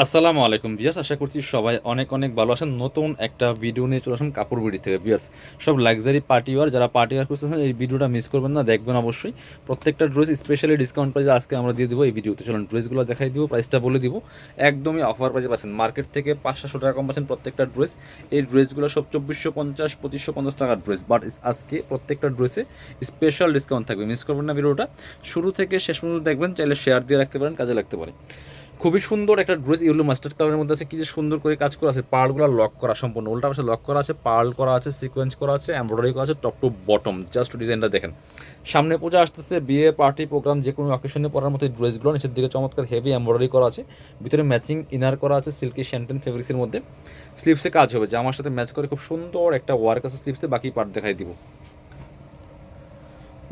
আসসালামু আলাইকুম বিয়াস আশা করছি সবাই অনেক অনেক ভালো আছেন। নতুন একটা ভিডিও নিয়ে চলে আসুন কাপড় বিড়ি থেকে। বিয়ার্স সব লাক্সারি পার্টি ওয়ার যারা পার্টি ওয়ার করতেছেন, এই ভিডিওটা মিস করবেন না, দেখবেন অবশ্যই। প্রত্যেকটা ড্রেস স্পেশালি ডিসকাউন্ট প্রাইসে আজকে আমরা দিয়ে দেবো এই ভিডিওতে চলুন ড্রেসগুলো দেখাই দিব প্রাইসটা বলে দিব। একদমই অফার প্রাইসে পাচ্ছেন। মার্কেট থেকে পাঁচশো টাকা কম পাচ্ছেন প্রত্যেকটা ড্রেস এই ড্রেসগুলো সব চব্বিশশো পঞ্চাশ, পঁচিশশো পঞ্চাশ টাকার ড্রেস বাট আজকে প্রত্যেকটা ড্রেসে স্পেশাল ডিসকাউন্ট থাকবে। মিস করবেন না ভিডিওটা শুরু থেকে শেষ পর্যন্ত দেখবেন, চাইলে শেয়ার দিয়ে রাখতে পারেন, কাজে লাগতে পারে। খুবই সুন্দর একটা ড্রেস ইউলো মাস্টার্ড কালারের মধ্যে আছে। কি যে সুন্দর করে কাজ করা আছে। পার্লগুলো লক করা সম্পূর্ণ। উল্টা পাশে লক করা আছে, পার্ল করা আছে সিকোয়েন্স করা আছে এমব্রয়ডারি করা আছে টপ টু বটম জাস্ট ডিজাইনটা দেখেন। সামনে পূজা আসতেছে, বিয়ে পার্টি প্রোগ্রাম যে কোনো অকেশনে পরার মতো ড্রেসগুলো নিচের দিকে চমৎকার হেভি এমব্রয়ডারি করা আছে। ভিতরে ম্যাচিং ইনার করা আছে সিল্কি শ্যান্টেন ফেব্রিক্সের মধ্যে। স্লিপসে কাজ হবে। জামার সাথে ম্যাচ করে খুব সুন্দর একটা ওয়ার্ক আছে স্লিপসে বাকি পার্ট দেখাই দিব।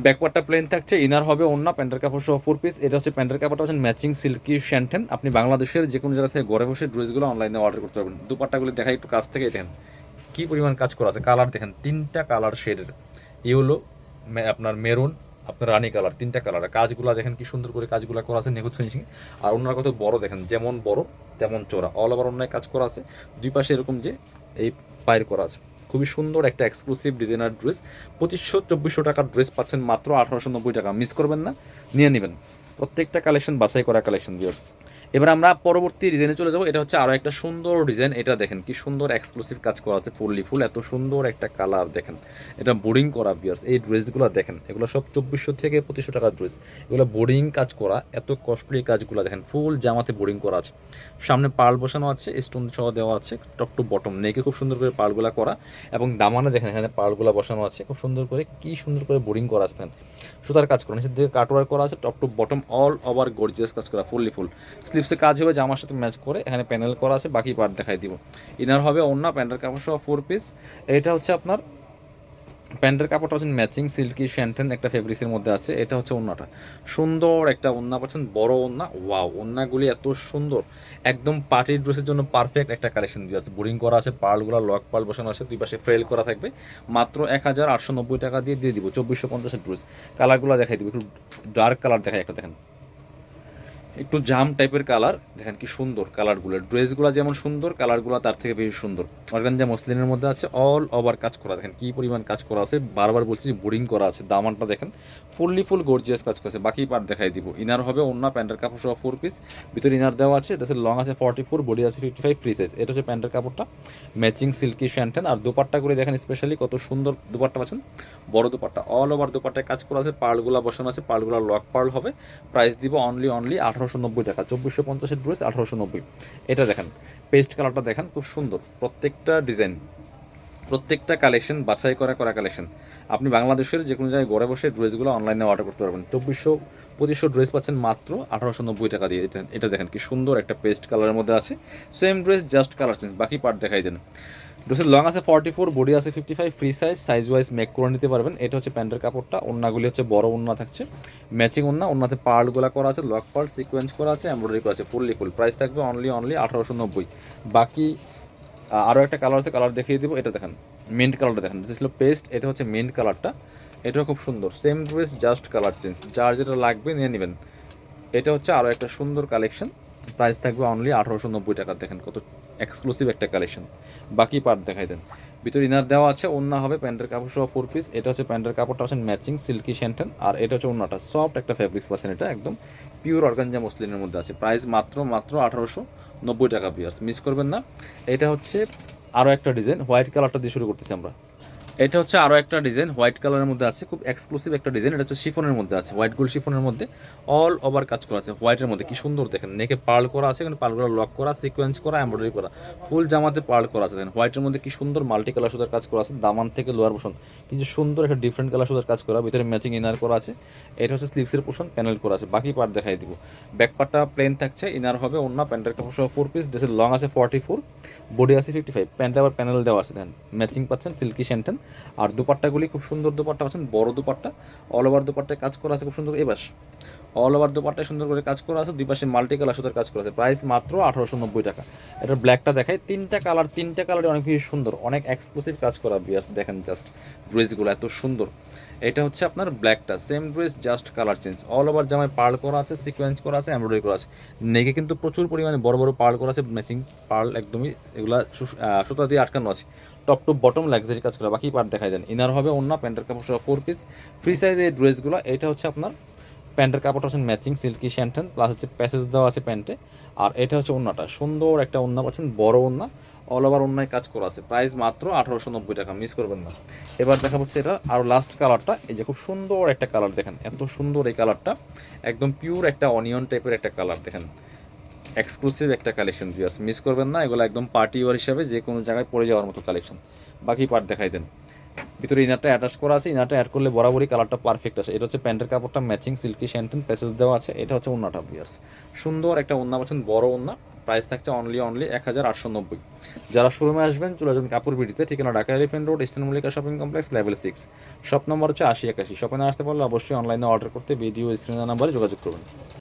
ব্যাকপার্টটা প্লেন থাকছে ইনার হবে অন্য প্যান্টের কাপড় সহ ফোর পিস এটা হচ্ছে প্যান্টের কাপড়টা হচ্ছে ম্যাচিং সিল্কি শ্যান্টেন আপনি বাংলাদেশের যে কোনো জায়গা থেকে ঘরে বসে ড্রেসগুলো অনলাইনে অর্ডার করতে পারবেন। দুপাট্টাগুলি দেখাই একটু কাছ থেকে দেখেন, কী পরিমাণ কাজ করা আছে। কালার দেখেন, তিনটা কালার শেডের ইয়েলো আপনার মেরুন আপনার রানি কালার তিনটা কালার কাজগুলো দেখেন কি সুন্দর করে কাজগুলো করা আছে, নিখুঁত ফিনিশিং আর অন্যার কত বড় দেখেন, যেমন বড়, তেমন চোরা অল ওভার অন্যায় কাজ করা আছে। দুই পাশে এরকম যে এই পায়ের করা আছে। খুবই সুন্দর একটা এক্সক্লুসিভ ডিজাইনার ড্রেস পঁচিশশো চব্বিশশো টাকার ড্রেস পাচ্ছেন মাত্র আঠারোশো নব্বই টাকা। মিস করবেন না, নিয়ে নেবেন। প্রত্যেকটা কালেকশন বাছাই করা কালেকশন ভিউয়ার্স এবার আমরা পরবর্তী ডিজাইনে চলে যাব। এটা হচ্ছে আরও একটা সুন্দর ডিজাইন এটা দেখেন কি সুন্দর এক্সক্লুসিভ কাজ করা আছে ফুললি ফুল। এত সুন্দর একটা কালার দেখেন। এটা বোর্ডিং করা ভিউয়ার্স এই ড্রেসগুলো দেখেন, এগুলো সব চব্বিশশো থেকে পঁচিশশো টাকার ড্রেস এগুলো বোর্ডিং কাজ করা, এত কস্টলি কাজগুলো দেখেন। ফুল জামাতে বোর্ডিং করা আছে। সামনে পাল বসানো আছে স্টোন সহ দেওয়া আছে টপ টু বটম নেকে খুব সুন্দর করে পালগুলা করা। এবং দামানে দেখেন, এখানে পালগুলা বসানো আছে। খুব সুন্দর করে, কি সুন্দর করে বোর্ডিং করা আছে সুতার কাজ করা, নিচের দিকে কাটওয়ার করা আছে top to bottom all over gorgeous কাজ করা, ফুললি ফুল। স্লিপসে কাজ হবে, জামার সাথে ম্যাচ করে এখানে প্যানেল করা আছে, বাকি পার্ট দেখাই দিব। ইনার হবে অন্য প্যান্টের কাপড় সহ ফোর পিস এটা হচ্ছে আপনার প্যান্টের কাপড়টা হচ্ছে ম্যাচিং সিল্কি শ্যান্টেন একটা ফেব্রিক্সের মধ্যে আছে, এটা হচ্ছে ওন্নাটা সুন্দর একটা ওন্না পাচ্ছেন, বড় ওন্না ওয়াও ওন্নাগুলি এত সুন্দর। একদম পার্টি ড্রেসের জন্য পারফেক্ট একটা কালেকশন দিয়ে আছে। বোরিং করা আছে, পার্লগুলো লক পার্ল বসানো আছে, দুই পাশে ফ্রেল করা থাকবে। মাত্র এক হাজার আটশো নব্বই টাকা দিয়ে দিয়ে দিব, চব্বিশশো পঞ্চাশের ড্রেস কালারগুলো দেখাই দিব, একটু ডার্ক কালার দেখাই একটা দেখেন। একটু জাম টাইপের কালার, দেখেন কি সুন্দর কালারগুলো। ড্রেসগুলো যেমন সুন্দর, কালারগুলো তার থেকে বেশি সুন্দর। অর্গানজা মসলিনের মধ্যে আছে অল ওভার কাজ করা। দেখেন কি পরিমাণ কাজ করা আছে, বারবার বলছি বোরিং করা আছে, দামানটা দেখেন। ফুললি ফুল গর্জিয়াস কাজ করেছে, বাকি পার্ট দেখাই দিব। ইনার হবে অন্য প্যান্টের কাপড় সহ ফোর পিস ভিতরে ইনার দেওয়া আছে, এটা লং আছে ফর্টি ফোর বডি আছে ফিফটি ফাইভ ফ্রি সাইজ এটা হচ্ছে প্যান্টের কাপড়টা ম্যাচিং সিল্কি শ্যান্টেন আর দুপাট্টা করে দেখেন স্পেশালি কত সুন্দর দুপাট্টা পাচ্ছেন, বড় দুপাট্টা। অল ওভার দুপাট্টায় কাজ করা আছে, পার্লগুলা বসানো আছে, পার্লগুলা লক পার্ল হবে। প্রাইস দিব অনলি অনলি আঠারোশো নব্বই টাকা চব্বিশশো পঞ্চাশের ড্রেস আঠারোশো নব্বই। এটা দেখেন পেস্ট কালারটা দেখেন, খুব সুন্দর। প্রত্যেকটা ডিজাইন প্রত্যেকটা কালেকশন বাছাই করা করা কালেকশন আপনি বাংলাদেশের যে কোনো জায়গায় ঘরে বসে ড্রেসগুলো অনলাইনে অর্ডার করতে পারবেন। চব্বিশশো পঁচিশশো ড্রেস পাচ্ছেন মাত্র আঠারোশো নব্বই টাকা দিয়ে। এটা দেখেন কি সুন্দর একটা পেস্ট কালারের মধ্যে আছে। Same dress just colour change বাকি পার্ট দেখাই দেন। ড্রেসের লং আছে ফর্টি ফোর বডি আছে fifty five free size size wise make করে নিতে পারবেন। এটা হচ্ছে প্যান্টের কাপড়টা ওন্নাগুলি হচ্ছে বড় ওন্না থাকছে। ম্যাচিং ওন্না ওন্নাতে পার্লগুলো করা আছে লক পার্ল সিকোয়েন্স করা আছে এমব্রয়ডারি করা আছে ফুললি ফুল প্রাইস থাকবে অনলি অনলি আঠারোশো নব্বই। বাকি আরও একটা কালার আছে কালার দেখিয়ে দিব, এটা দেখেন মিন্ট কালারটা দেখেন। এটা ছিল পেস্ট এটা হচ্ছে মিন্ট কালারটা এটাও খুব সুন্দর same dress just colour change যার যেটা লাগবে, নিয়ে নেবেন। এটা হচ্ছে আরও একটা সুন্দর কালেকশন প্রাইস থাকবে অনলি আঠারোশো নব্বই টাকা। দেখেন কত এক্সক্লুসিভ একটা কালেকশন বাকি পার্ট দেখাই দেন। ভিতরে ইনার দেওয়া আছে অন্য হবে প্যান্টের কাপড় সহ ফোর পিস এটা হচ্ছে প্যান্টের কাপড়টা হচ্ছে ম্যাচিং সিল্কি শ্যান্টেন আর এটা হচ্ছে অন্যটা সফট একটা ফ্যাব্রিক্স পাচ্ছেন এটা একদম পিওর অর্গানজা মসলিনের মধ্যে আছে। প্রাইস মাত্র মাত্র আঠারোশো নব্বই টাকা বিয়ার্স মিস করবেন না। এটা হচ্ছে আরও একটা ডিজাইন হোয়াইট কালারটা দিয়ে শুরু করতেছি আমরা। এটা হচ্ছে আরও একটা ডিজাইন, হোয়াইট কালারের মধ্যে আছে, খুব এক্সক্লুসিভ একটা ডিজাইন, এটা হচ্ছে শিফনের মধ্যে আছে, হোয়াইট গোল্ড শিফনের মধ্যে অল ওভার কাজ করা আছে, হোয়াইটের মধ্যে, কি সুন্দর দেখেন নেকে পার্ল করা আছে কিন্তু পার্লগুলো লক করা সিকোয়েন্স করা এমব্রয়ডারি করা ফুল জামাতে পার্ল করা আছে, দেখেন, হোয়াইটের মধ্যে কি সুন্দর মাল্টি কালার সুতার কাজ করা আছে, দামান থেকে লোয়ার পোষণ কিন্তু সুন্দর একটা ডিফারেন্ট কালার সুতার কাজ করা, ভিতরে ম্যাচিং ইনার করা আছে, এটা হচ্ছে স্লিভসের পোষণ প্যানেল করা আছে, বাকি পার্ট দেখাই দিব ব্যাক পার্টটা প্লেন থাকছে ইনার হবে অন্য প্যান্টের কাপড় সহ ফোর পিস ড্রেসের লং আছে ফর্টি ফোর বডি আছে ফিফটি ফাইভ প্যান্টে আবার প্যানেল দেওয়া আছে, দেখেন ম্যাচিং পাচ্ছেন সিল্কি শ্যান্টেন আর দুপাট্টাগুলি খুব সুন্দর দুপাট্টা আছেন বড় দুপাট্টা অল ওভার দুপাট্টায় কাজ করা আছে, খুব সুন্দর। এবাস অল ওভার দুপাট্টায় সুন্দর করে কাজ করা আছে, দুই পাশে মাল্টি কালার সুতার কাজ করা আছে। প্রাইস মাত্র আঠারোশো নব্বই টাকা। এটা ব্ল্যাকটা দেখায় তিনটা কালার তিনটা কালারে অনেক বেশি সুন্দর, অনেক এক্সক্লুসিভ কাজ করা বিয়াস দেখেন জাস্ট ড্রেসগুলো এত সুন্দর। এটা হচ্ছে আপনার ব্ল্যাকটা same dress just colour change all over জামায় পার্ল করা আছে সিকোয়েন্স করা আছে এমব্রয়ডারি করা আছে। নেকে কিন্তু প্রচুর পরিমাণে বড় বড় পার্ল করা আছে ম্যাচিং পার্ল একদমই এগুলা সুতা দিয়ে আটকানো আছে। টপ টু বটম লাক্সারি কাজ করা, বাকি পার্ট দেখাই দেন। ইনার হবে অন্য প্যান্টের কাপড় ফোর পিস ফ্রি সাইজ এই ড্রেসগুলো এটা হচ্ছে আপনার প্যান্টের কাপড়টা হচ্ছে ম্যাচিং, সিল্কি শ্যান্টেন প্লাস হচ্ছে প্যাসেজ দেওয়া আছে প্যান্টে। আর এটা হচ্ছে ওন্নাটা, সুন্দর একটা ওন্না পাচ্ছেন, বড় ওন্না অল ওভার অন্যায় কাজ করা আছে। প্রাইস মাত্র আঠারোশো নব্বই টাকা মিস করবেন না। এবার দেখা হচ্ছে এটা, আর লাস্ট কালারটা এই যে খুব সুন্দর একটা কালার দেখেন, এত সুন্দর এই কালারটা একদম পিওর একটা অনিয়ন টাইপের একটা কালার দেখেন। এক্সক্লুসিভ একটা কালেকশন ভিউয়ার্স মিস করবেন না, এগুলো একদম পার্টি ওয়ার হিসাবে যে কোনো জায়গায় পরে যাওয়ার মতো কালেকশন বাকি পার্ট দেখাই দেন। ভিতরে ইনারটা অ্যাটাচ করা আছে ইনারটা অ্যাড করলে বরাবরই কালারটা পারফেক্ট আছে এটা হচ্ছে প্যান্টের কাপড়টা ম্যাচিং সিল্কি শ্যান্টেন প্যাসেজ দেওয়া আছে। এটা হচ্ছে ওন্নাটা ভিউয়ার্স সুন্দর একটা ওন্না পাচ্ছেন বড় ওন্না প্রাইস থাকছে অনলি অনলি এক হাজার আটশো নব্বই। যারা শোরুমে আসবেন, চলে যাবেন কাপড় বিডিতে। ঠিকানা Dhaka Elephant Road Eastern Mallika shopping complex level six shop number হচ্ছে আশি একাশি। শপে না আসতে পারলে অবশ্যই অনলাইনে অর্ডার করতে ভিডিও স্ক্রিনের নাম্বারে যোগাযোগ করবেন।